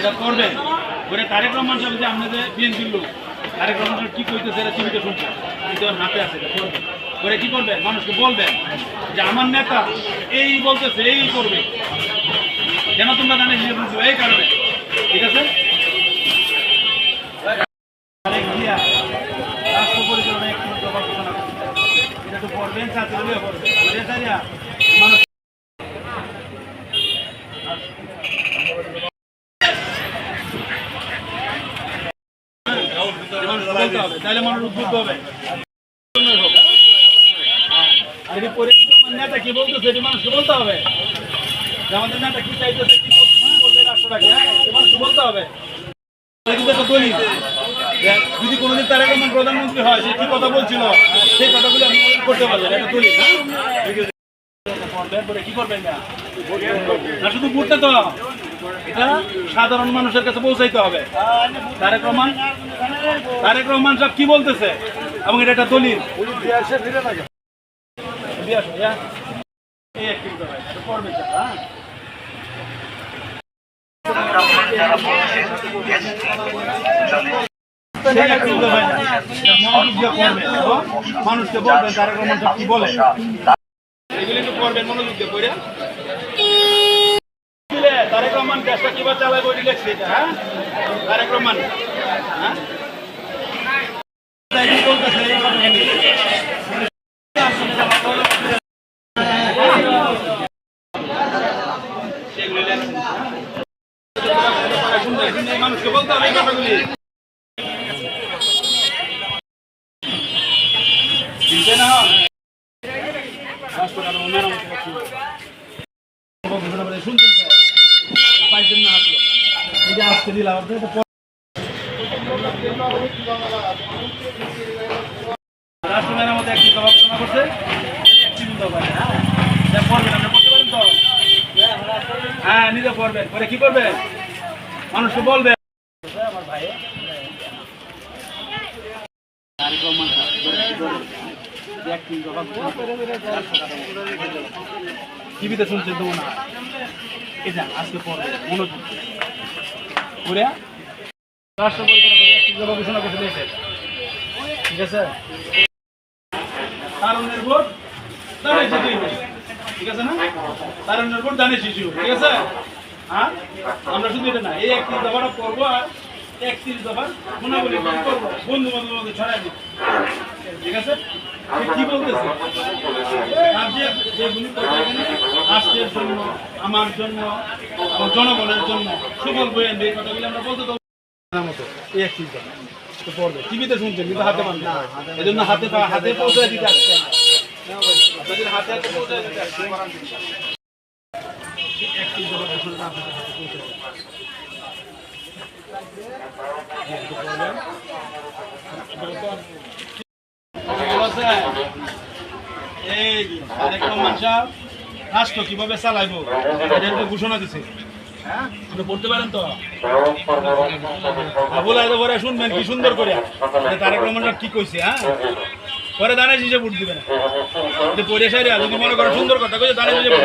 এটা করবেন ওরে তারেক রহমান সাহেব যে আপনাদের বিএনপির লোক, তারেক রহমান সাহেব কি করতেছে এটা টিভিতে শুনছেন কিন্তু হাতে আছে, এটা করবেন ওরে কি করবেন মানুষকে বলবেন যে, আমার নেতা এই বলতেছে, এই করবে। কেন তোমরা জানে, এই কারণে। ঠিক আছে? মানুষ তাহলে মানুষ উদ্বুদ্ধ হবে। রাষ্ট্রটাকে হ্যাঁ? যদি কোনোদিন তারেক রহমান প্রধানমন্ত্রী হয়, সে কি কথা বলছিল, সেই কথাগুলো আপনি করতে পারবেন। এটা দলিল হ্যাঁ? কি করবেন না, শুধু ভোটটা তো এটা সাধারণ মানুষের কাছে পৌঁছাইতে হবে। তারেক রহমান তারেক রহমান সাহেব কি বলতেছে? এবং এটা একটা দলিল। মানুষকে বলবেন তারেক রহমান সাহেব কি বলে? এগুলো একটু পড়বেন, মনোযোগ দিয়ে পড়ে দিলে তারেক রহমান দেশটা কিবা চালায় বই লিখছে এটা হ্যাঁ? তারেক মানে হ্যাঁ তাই কি বলতেছে এই কথা? সেগুলো লেখছেন, হ্যাঁ? শুনতে- শুনতে এই মানুষকে বলতে হবে এই কথাগুলি চিনতে না হয় রাষ্ট্র কাঠামো মেরামত করছি। ঘোষণা করে শুনছেন তো? পাইছেন না হাতে। এই যে আজকে দিলাম, আপনি পরে- একটি হ্যাঁ? নিজে পড়বেন। পরে কি করবেন? মানুষকে বলবেন। আমার ভাই। টিভিতে শুনছেন তো মনে আজকে পড়বে মনোযোগ করে রাষ্ট্র পরিচালনা করে ঘোষণা দিয়েছে। ঠিক আছে? তারুণের ভোট দানে শিশু ঠিক আছে না? তারুণের ভোট দানে শিশু। ঠিক আছে? হ্যাঁ? আমরা শুধু এটা না, এই একত্রিশ দফাটা করব আর একত্রিশ দফার গুণাবলী করব। বন্ধু বান্ধব ছড়াই দিই ঠিক আছে? কি বলতেছে রাষ্ট্রের জন্য, আমার জন্য জনগণের জন্য সুফল বইয়েন এই কথাগুলি আমরা বলতে তো মতো, এই একটি টিভিতে শুনছেন, কিন্তু হাতে পান না। এই জন্য হাতে হাতে পৌঁছে দিতে আসছে হাতে হাতে পৌঁছে দিতে আসছে। এই রহমান সাহেব রাষ্ট্র কীভাবে চালাইবো এটা ঘোষণা দিছে হ্যাঁ পারেন তো বলে পরে শুনবেন কি সুন্দর করে তারেক রহমান কি কইছে হ্যাঁ পরে দানে জিজে ভোট দিবেন পরে সাইরে যদি মনে সুন্দর কথা কইছে দানে জিজে ভোট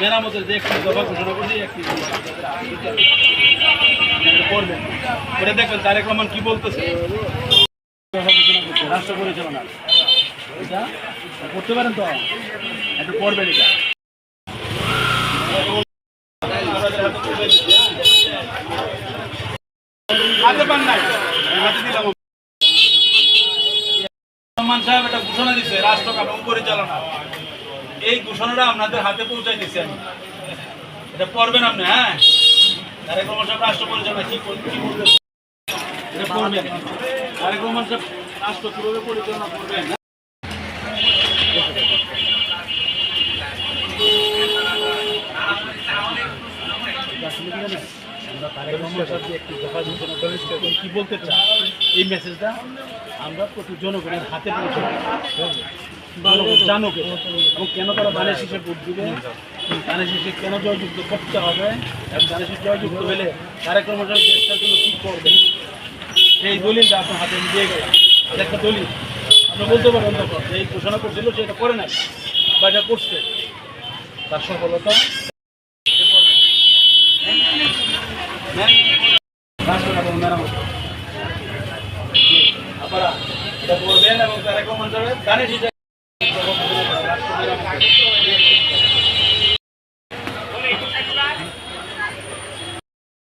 মেরামতের যে একটি ঘোষণা করছে, একটি করবেন। করে দেখবেন, তারেক রহমান কি বলতেছে? রাষ্ট্র পরিচালনা। এটা করতে পারেন তো? একটু করবেন এটা। রহমান সাহেব ঘোষণা দিচ্ছে রাষ্ট্র পরিচালনা। এই ঘোষণাটা আপনাদের হাতে পৌঁছাই দিচ্ছি আমি। এটা পড়বেন আপনি হ্যাঁ? কি বলতে চাই এই মেসেজটা আমরা প্রতি জনগণের হাতে পৌঁছে জানুক কেন তারা ধানের শীষে ভোট দিবে? ধানের শীষে করতে হবে? এবং ধানের শীষ জয়যুক্ত হলে তারেক রহমান জন্য কী করবে? এই দলিলটা আপনার হাতে দিয়ে আপনি বলতে পারেন তখন যে এই ঘোষণা করছিল সে এটা করে নাই বা এটা করছে। তার আপনারা এটা করবেন এবং রহমান সাহেব ধানের শীষে রাষ্ট্র মেরামত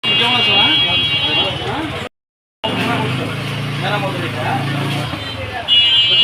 কেমন আছো হ্যাঁ হ্যাঁ? মেরামতের এটা, হ্যাঁ? তো